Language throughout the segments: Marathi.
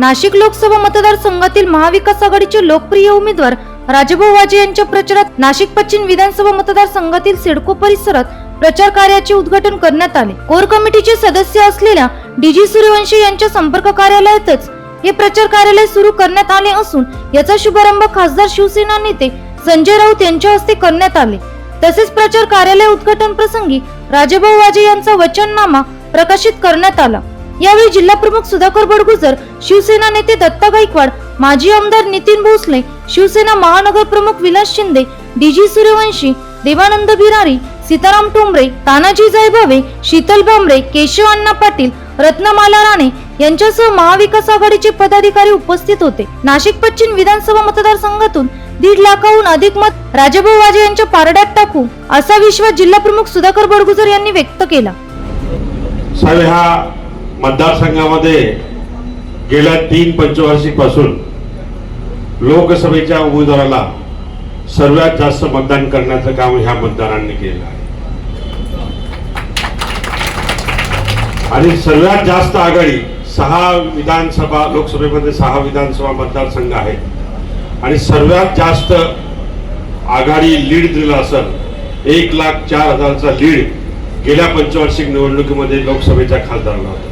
नाशिक लोकसभा मतदारसंघातील महाविकास आघाडीचे लोकप्रिय उमेदवार राजभाऊ वाजे यांच्या प्रचारात नाशिक पश्चिम विधानसभा मतदारसंघातील सिडको परिसरात प्रचार कार्याचे उद्घाटन करण्यात आले. कोर कमिटीचे सदस्य असलेल्या डीजी सूर्यवंशी यांच्या संपर्क कार्यालयातच हे प्रचार कार्यालय सुरू करण्यात आले असून याचा शुभारंभ खासदार शिवसेना नेते संजय राऊत यांच्या हस्ते करण्यात आले. तसेच प्रचार कार्यालय उद्घाटन प्रसंगी राजभाऊ वाजे यांचा वचननामा प्रकाशित करण्यात आला. यावेळी जिल्हा प्रमुख सुधाकर बडगुजर शिवसेना नेते दत्ता गायकवाड माजी आमदार नितीन भोसले शिवसेना महानगर प्रमुख विलास शिंदे डीजी सूर्यवंशी देवानंद बिरारी सीताराम टोंबरे तानाजी जायभावे शीतल भांबरे केशव अण्णा पाटील रत्नमाला राणे यांच्यासह महाविकास आघाडीचे पदाधिकारी उपस्थित होते. नाशिक पश्चिम विधानसभा मतदारसंघातून दीड लाखाहून अधिक मत राजाभाऊ वाजे यांच्या पारड्यात टाकू असा विश्वास जिल्हा प्रमुख सुधाकर बडगुजर यांनी व्यक्त केला. मतदारसंघामध्ये गेल्या तीन पंचवार्षिकपासून लोकसभेच्या उमेदवाराला सर्वात जास्त मतदान करण्याचं काम ह्या मतदारांनी केलं आहे. आणि सर्वात जास्त आघाडी सहा विधानसभा लोकसभेमध्ये सहा विधानसभा मतदारसंघ आहेत. आणि सर्वात जास्त आघाडी लीड दिला असेल एक लाख चार हजारचा लीड गेल्या पंचवार्षिक निवडणुकीमध्ये लोकसभेच्या खासदारला होता.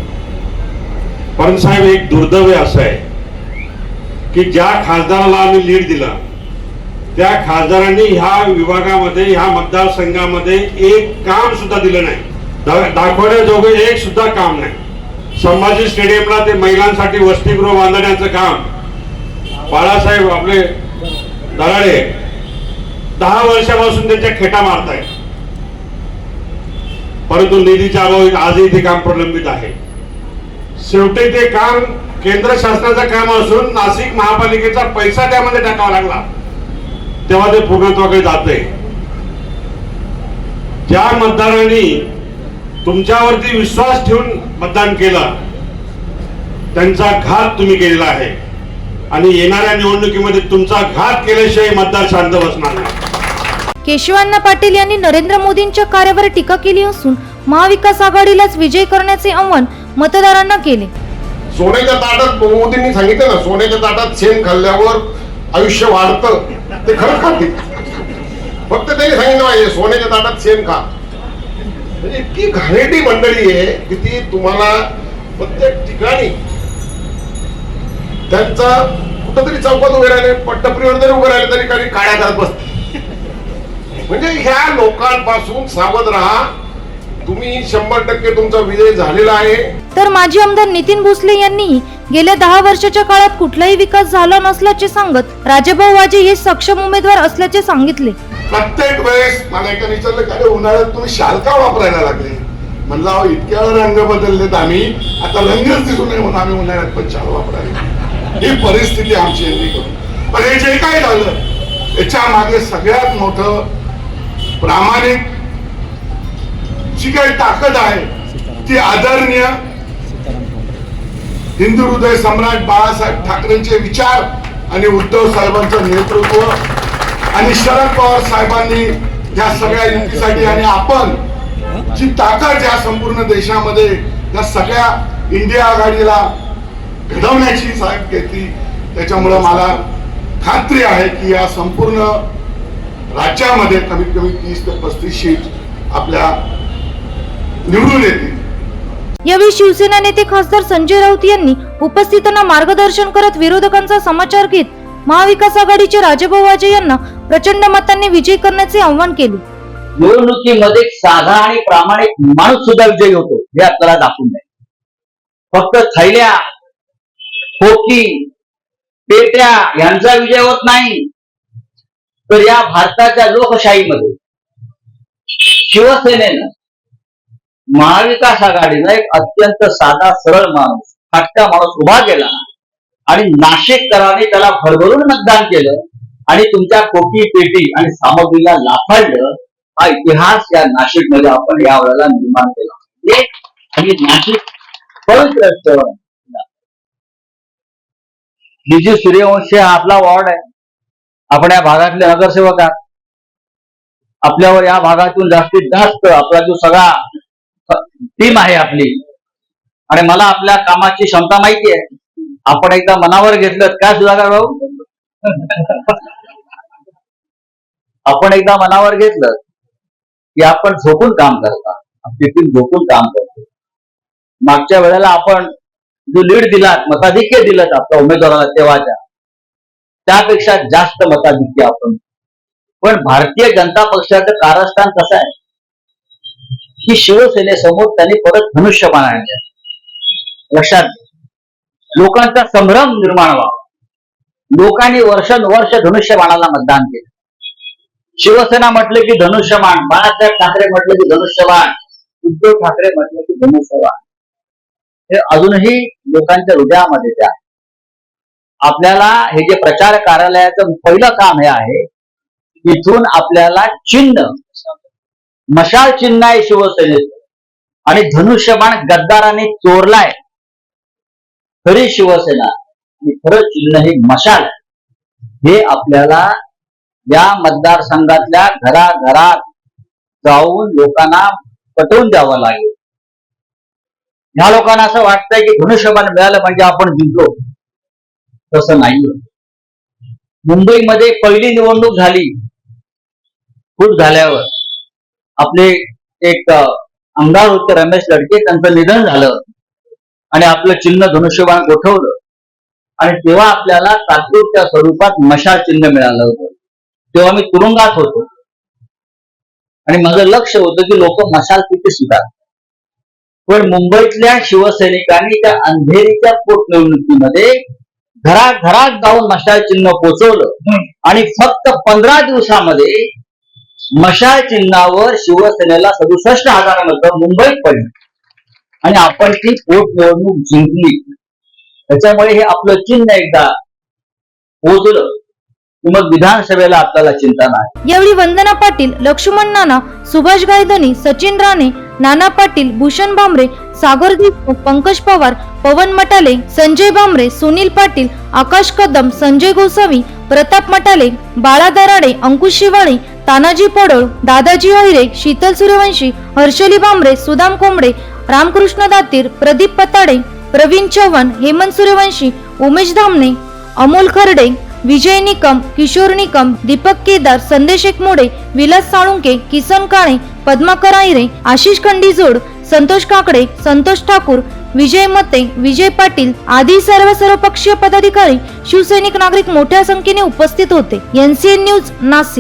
पण साहेब एक दुर्दैव असं आहे की ज्या खासदाराला आम्ही लीड दिला त्या खासदारांनी ह्या विभागामध्ये ह्या मतदारसंघामध्ये एक काम सुद्धा दिलं नाही. दाखवण्याजोगे एक सुद्धा काम नाही. संभाजी स्टेडियमला ते महिलांसाठी वसतिगृह बांधण्याचं काम. बाळासाहेब आपले दराडे दहा वर्षापासून त्यांच्या खेटा मारतायत. परंतु निधीच्या अभावी आजही ते काम प्रलंबित आहे. शेवटी ते काम केंद्र शासनाचं काम असून नाशिक महापालिकेचा पैसा त्यामध्ये टाकावा लागला. तेव्हा ते फुगत वगैरे जाते ज्या मतदारांनी तुमच्यावरती विश्वास ठेवून मतदान केलं त्यांचा घात तुम्ही केलेला आहे. आणि येणाऱ्या निवडणुकीमध्ये तुमचा घात केल्याशिवाय मतदार शांत बसणार नाही. केशवांना पाटील यांनी नरेंद्र मोदींच्या कार्यावर टीका केली असून महाविकास आघाडीलाच विजय करण्याचे आव्हान मतदारांना केले. सोन्याच्या ताटात मोदींनी सांगितलं ना सोन्याच्या ताटात शेण खाल्ल्यावर आयुष्य वाढतं ते खरं खातील फक्त त्यांनी सांगितलं पाहिजे सोन्याच्या ताटात शेण खा. म्हणजे इतकी घाणेटी मंडळी आहे की ती तुम्हाला प्रत्येक ठिकाणी त्यांचा कुठंतरी चौकात उभे राहिले पट्टपरीवर जरी उभे राहिले तरी काही काळ्या करत बसते म्हणजे ह्या लोकांपासून सावध राहा. तुम्ही शंभर टक्के तुमचा विजय झालेला आहे. तर माजी आमदार नितीन भोसले यांनीही गेल्या दहा वर्षाच्या काळात कुठलाही विकास झाला नसल्याचे सांगत राजाभाऊ वाजे हे सक्षम उमेदवार असल्याचे सांगितले. प्रत्येक वेळेस मला एका विचारलं का उन्हाळ्यात तुम्ही शाल का वापरायला लागले. म्हणलं इतक्या वेळा रंग बदललेत आम्ही. आता रंगच दिसू नये म्हणून आम्ही उन्हाळ्यात पण शाल वापरायला ही परिस्थिती आमची यांनी करून पण हे जे काय झालं याच्या मागे सगळ्यात मोठं प्रामाणिक जी काही ताकद आहे ती आदरणीय हिंदू हृदय सम्राट बाळासाहेब ठाकरेंचे विचार आणि उद्धव साहेबांचं नेतृत्व आणि शरद पवार साहेबांनी या सगळ्या युतीसाठी आणि आपण जी ताकद या संपूर्ण देशामध्ये या सगळ्या इंडिया आघाडीला घडवण्याची साहेब घेतली त्याच्यामुळं मला खात्री आहे की या संपूर्ण राज्यामध्ये कमीत कमी तीस ते पस्तीस सीट आपल्या निवडून येतील. यावेळी शिवसेना नेते खासदार संजय राऊत यांनी उपस्थितांना मार्गदर्शन करत विरोधकांचा समाचार घेत महाविकास आघाडीचे राजाभाऊ वाजे यांना प्रचंड मतांनी विजयी करण्याचे आव्हान केले. निवडणुकीमध्ये साधा आणि प्रामाणिक माणूस सुद्धा विजयी होतो हे आपल्याला दाखवून द्या. फक्त थैल्या खोकी पेट्या यांचा विजय होत नाही. तर या भारताच्या लोकशाहीमध्ये शिवसेनेनं महाविकास आघाडीनं एक अत्यंत साधा सरळ माणूस फाटका माणूस उभा केला. आणि नाशिककरांनी त्याला भरभरून मतदान केलं. आणि तुमच्या कोटी पेटी आणि सामग्रीला लाफाडलं हा इतिहास या नाशिकमध्ये आपण या वेळेला निर्माण केला. आणि नाशिक पवित्र शहर डीजी सूर्यवंशी हा आपला वॉर्ड आहे. आपण या भागातले नगरसेवक आहात. आपल्यावर या भागातून जास्तीत जास्त आपला जो सगळा टीम आहे आपली. आणि मला आपल्या कामाची क्षमता माहिती आहे. आपण एकदा मनावर घेतलं काय सुधाकर भाऊ? आपण एकदा मनावर घेतलं की आपण झोपून काम करता. तिथून झोपून काम करतो. मागच्या वेळेला आपण जो लीड दिलात मताधिक्य दिलं आपल्या उमेदवाराला तेव्हाच्या त्यापेक्षा जास्त मताधिक्य आपण. पण भारतीय जनता पक्षाचं कारस्थान कसं आहे? की शिवसेनेसमोर त्यांनी परत धनुष्यबाण आणले. लक्षात लोकांचा संभ्रम निर्माण व्हावा. लोकांनी वर्षानुवर्ष धनुष्यबाणाला मतदान केलं. शिवसेना म्हटलं की धनुष्यबाण बाळासाहेब ठाकरे म्हटलं की धनुष्यबाण उद्धव ठाकरे म्हटलं की धनुष्यबाण. हे अजूनही लोकांच्या हृदयामध्ये त्या. आपल्याला हे जे प्रचार कार्यालयाचं पहिलं काम हे आहे इथून आपल्याला चिन्ह मशाल चिन्ह आहे शिवसेनेचं आणि धनुष्यबाण गद्दाराने चोरलाय. खरी शिवसेना आणि खरं चिन्ह हे मशाल. हे आपल्याला या मतदारसंघातल्या घराघरात जाऊन लोकांना पटवून द्यावं लागेल. ह्या लोकांना असं वाटतंय की धनुष्यबाण मिळालं म्हणजे आपण जिंकलो. तसं नाही मुंबईमध्ये पहिली निवडणूक झाली. फूट झाल्यावर. आपले एक आमदार होते रमेश लडके त्यांचं निधन झालं. आणि आपलं चिन्ह धनुष्यबाण गोठवलं. आणि तेव्हा आपल्याला तात्पुरत्या स्वरूपात मशाल चिन्ह मिळालं होतं. तेव्हा मी तुरुंगात होतो. आणि माझं लक्ष होतं की लोक मशाल किती सुद्धा पण मुंबईतल्या शिवसैनिकांनी त्या अंधेरीच्या पोटनिवडणुकीमध्ये घराघरात जाऊन मशाल चिन्ह पोचवलं. आणि फक्त पंधरा दिवसामध्ये मशाल चिन्हावर शिवसेनेला सदुसष्ट हजार मुंबईत पडली. आणि आपण ती पोटनिवडणूक जिंकली. त्याच्यामुळे हे आपलं चिन्ह एकदा पोचलं. मग विधानसभेला आपल्याला चिंता नाही. यावेळी वंदना पाटील लक्ष्मण नाना सुभाष गायधनी सचिन राणे नाना पाटील भूषण भामरे सागर देशमुख पंकज पवार पवन मटाले संजय भामरे सुनील पाटील आकाश कदम संजय गोसावी प्रताप मटाले बाळा दराडे अंकुश शिवाळे तानाजी पडोळ दादाजी अहिरे शीतल सूर्यवंशी हर्षली भांबरे सुदाम कोंबडे रामकृष्ण दातीर प्रदीप पताडे प्रवीण चव्हाण हेमंत सूर्यवंशी उमेश धामणे अमोल खर्डे विजय निकम किशोर निकम दीपक केदार संदेश एकमोडे विलास साळुंके किसन काळे पद्माकर आहिरे आशिष खंडीजोड संतोष काकडे संतोष ठाकूर विजय मते विजय पाटील आदी सर्व सर्वपक्षीय पदाधिकारी शिवसैनिक नागरिक मोठ्या संख्येने उपस्थित होते. NCN news Nashik.